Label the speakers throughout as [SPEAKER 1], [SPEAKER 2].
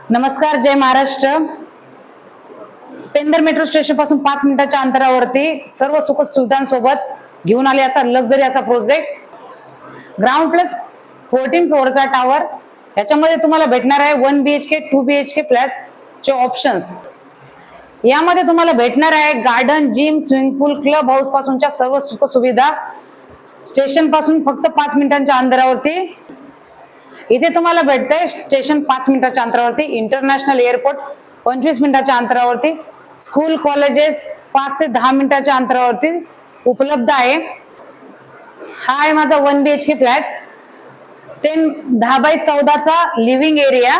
[SPEAKER 1] नमस्कार जय महाराष्ट्र. पेंदर मेट्रो स्टेशनपासून पाच मिनिटाच्या अंतरावरती सर्व सुख सुविधांसोबत घेऊन आले असा लक्झरी असा प्रोजेक्ट ग्राउंड प्लस फोर्टीन फ्लोअरचा टावर याच्यामध्ये तुम्हाला भेटणार आहे one B H K two B H K flats चे ऑप्शन्स यामध्ये तुम्हाला भेटणार आहे garden gym swimming pool club house पासूनच्या सर्व सुख सुविधा स्टेशनपासून फक्त पाच मिनिटांच्या अंतरावरती इथे तुम्हाला भेटतंय स्टेशन पाच मिनिटाच्या अंतरावरती इंटरनॅशनल एअरपोर्ट पंचवीस मिनिटाच्या अंतरावरती. स्कूल कॉलेजेस पाच ते दहा मिनिटाच्या अंतरावरती उपलब्ध आहे. हा आहे माझा one B H K flat ten दहा बाय चौदाचा लिव्हिंग एरिया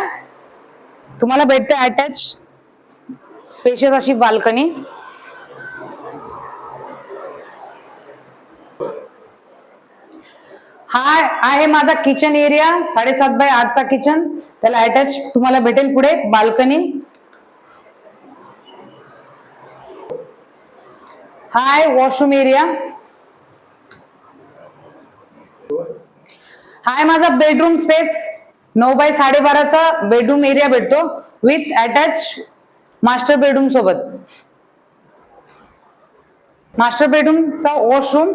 [SPEAKER 1] तुम्हाला भेटते अटॅच स्पेशल अशी बाल्कनी हा आहे माझा किचन एरिया साडेसात बाय आठचा किचन त्याला अटॅच तुम्हाला भेटेल पुढे बाल्कनी हा आहे वॉशरूम एरिया हा आहे माझा बेडरूम स्पेस नऊ बाय साडेबाराचा बेडरूम एरिया भेटतो. विथ अटॅच मास्टर बेडरूम सोबत. मास्टर बेडरूमचा वॉशरूम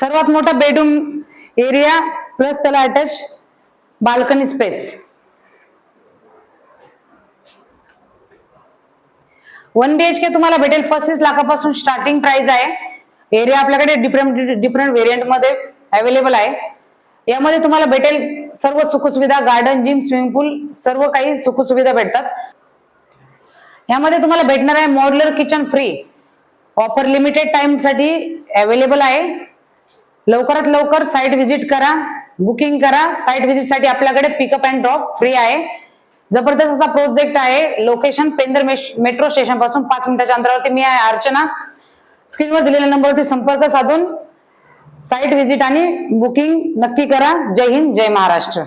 [SPEAKER 1] सर्वात मोठा बेडरूम एरिया प्लस त्याला attach balcony space one B H K तुम्हाला भेटेल. पस्तीस लाखापासून स्टार्टिंग प्राइस आहे. एरिया आपल्याकडे डिफरंट डिफरंट व्हेरियंटमध्ये अवेलेबल आहे. यामध्ये तुम्हाला भेटेल सर्व सुखसुविधा गार्डन जिम स्विमिंग पूल सर्व काही सुखसुविधा भेटतात. यामध्ये तुम्हाला भेटणार आहे modular kitchen free offer limited टाइमसाठी available आहे. लवकरात लवकर साईट व्हिजिट करा बुकिंग करा. साईट व्हिजिटसाठी आपल्याकडे पिकअप अँड ड्रॉप फ्री आहे. जबरदस्त असा प्रोजेक्ट आहे. लोकेशन पेंद्र मेट्रो स्टेशनपासून पाच मिनिटाच्या अंतरावरती मी आहे अर्चना. स्क्रीनवर दिलेल्या नंबरवरती संपर्क साधून साईट व्हिजिट आणि बुकिंग नक्की करा. जय हिंद जय महाराष्ट्र.